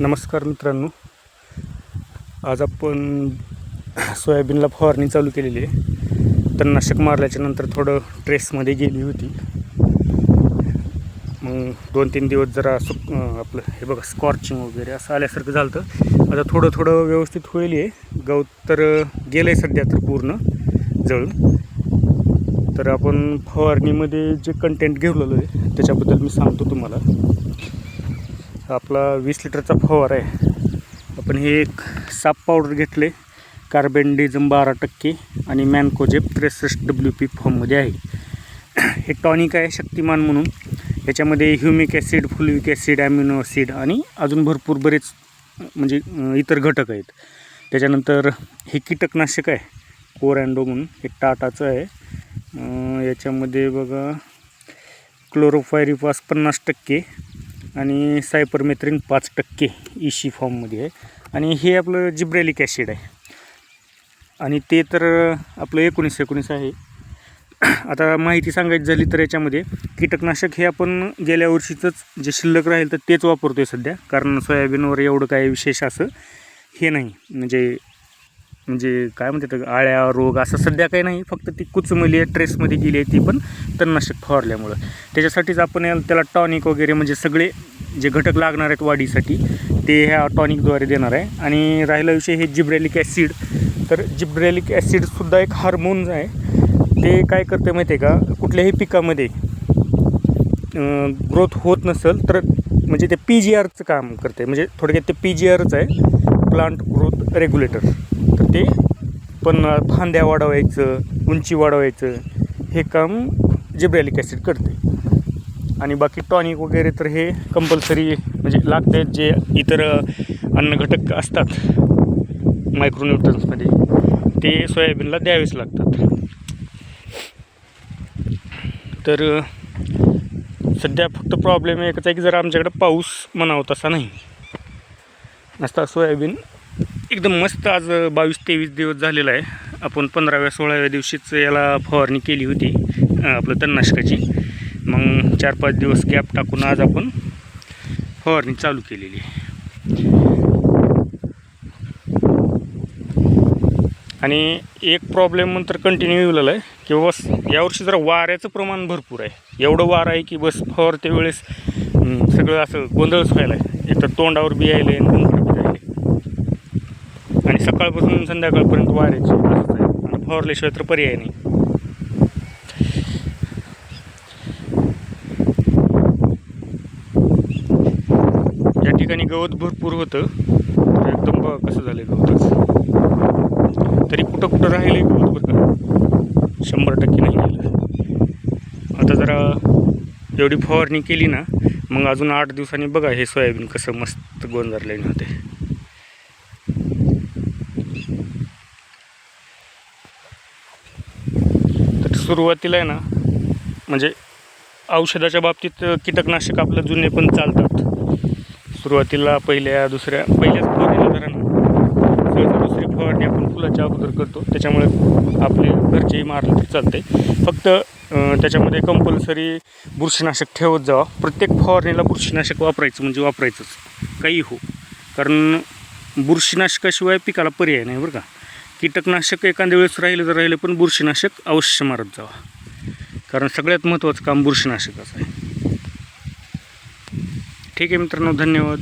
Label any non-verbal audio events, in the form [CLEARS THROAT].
नमस्कार मित्रांनो. आज आपण सोयाबीनला फवारणी चालू केलेली आहे. तणनाशक मारल्याच्या नंतर थोडं ट्रेसमध्ये गेली होती. मग दोन तीन दिवस जरा सु आपलं हे बघा स्कॉर्चिंग वगैरे असं आल्यासारखं झालं होतं. आता थोडं थोडं व्यवस्थित होईल आहे गवत तर गेलं आहे सध्या तर पूर्ण जळून. तर आपण फवारणीमध्ये जे कंटेंट घेतलेलं आहे त्याच्याबद्दल मी सांगतो तुम्हाला. आपला वीस लिटरचा फवारा आहे. आपण हे एक साप पावडर घेतले. कार्बेंडिझम बारा टक्के आणि मॅनकोजेप त्रेसष्ट डब्ल्यू पी फॉर्ममध्ये आहे. हे टॉनिक आहे शक्तिमान म्हणून. याच्यामध्ये humic acid fulvic acid amino acid आणि अजून भरपूर बरेच म्हणजे इतर घटक आहेत. त्याच्यानंतर हे कीटकनाशक आहे. कोरँडो म्हणून. हे टाटाचं आहे. याच्यामध्ये बघा क्लोरोफायरिफास पन्नास टक्के आणि सायपरमेथ्रिन पाच टक्के इशी फॉर्ममध्ये आहे. आणि हे आपलं जिब्रेलिक ॲसिड आहे. आणि ते तर आपलं एकोणीस एकोणीस आहे. [CLEARS THROAT] आता माहिती सांगायची झाली तर याच्यामध्ये कीटकनाशक हे आपण गेल्या वर्षीचंच जे शिल्लक राहील तर तेच वापरतो आहे सध्या. कारण सोयाबीनवर एवढं काही विशेष असं हे नाही. म्हणजे म्हणजे काय म्हणतात आळ्या रोग असं सध्या काही नाही फक्त ती कुचमली आहे ट्रेसमध्ये गेली आहे ती पण तणनाशक फवारल्यामुळं. त्याच्यासाठीच आपण त्याला टॉनिक वगैरे म्हणजे सगळे जे घटक लागणार आहेत वाढीसाठी ते ह्या टॉनिकद्वारे देणार आहे. आणि राहिला विषय हे जिब्रेलिक ॲसिड. तर जिब्रेलिक ॲसिडसुद्धा एक हार्मोन्स आहे. ते काय करते माहिती आहे का? कुठल्याही पिकामध्ये ग्रोथ होत नसेल तर म्हणजे ते पी जी आरचं काम करते म्हणजे थोडक्यात ते पी जी आरच आहे. प्लांट ग्रोथ रेग्युलेटर तर ते पण फांद्या वाढवायचं उंची वाढवायचं हे काम जिब्रॅलिक ॲसिड करते. आणि बाकी टॉनिक वगैरे तर हे कंपल्सरी म्हणजे लागते जे इतर अन्नघटक असतात मायक्रोन्युट्रन्समध्ये ते सोयाबीनला द्यावेच लागतात. तर सध्या फक्त प्रॉब्लेम एकच आहे की जर आमच्याकडं पाऊस म्हणावं तसा नाही. असता सोयाबीन. एकदम मस्त आज बावीस तेवीस दिवस झालेला आहे. आपण पंधराव्या सोळाव्या दिवशीच याला फवारणी केली होती आपलं तणनाशकाची. मग चार पाच दिवस गॅप टाकून आज आपण फवारणी चालू केलेली आहे. आणि एक प्रॉब्लेम नंतर कंटिन्यू येऊलेला आहे की बस यावर्षी जरा वाऱ्याचं प्रमाण भरपूर आहे. एवढं वारं आहे की बस फवारते वेळेस सगळं असं गोंधळच व्हायला आहे. एक तर तोंडावर बी यायले आणि सकाळपासून संध्याकाळपर्यंत वाऱ्याची असंच आहे. आणि फवारल्याशिवाय तर पर्याय नाही. या ठिकाणी गवत भरपूर होतं. एकदम बघा कसं झालं गवतच तरी कुठं कुठं राहिले गवत बरं का? शंभर टक्के नाही गेलं आता जरा एवढी फवारणी केली ना मग अजून आठ दिवसांनी बघा हे सोयाबीन कसं मस्त गोंजारलेलं होते तर सुरुवातीला आहे ना म्हणजे औषधाच्या बाबतीत कीटकनाशक आपलं जुने पण चालतात. सुरुवातीला पहिल्या दुसऱ्या पहिल्याच फवारणीला जरा ना दुसरी फवारणी आपण फुलाच्या अगोदर करतो. त्याच्यामुळे आपले घरचेही मारलं तर चालते. फक्त त्याच्यामध्ये कंपल्सरी बुरशीनाशक ठेवत जावा. प्रत्येक फवारणीला बुरशीनाशक वापरायचं म्हणजे वापरायचंच. काही हो. कारण बुरशीनाशकाशिवाय पिकाला पर्याय नाही बरं का. कीटकनाशक एखाद्या वेळेस राहिलं तर राहिलं पण बुरशीनाशक अवश्य मारत जावा. कारण सगळ्यात महत्त्वाचं काम बुरशीनाशकाचं आहे. ठीक आहे मित्रांनो धन्यवाद.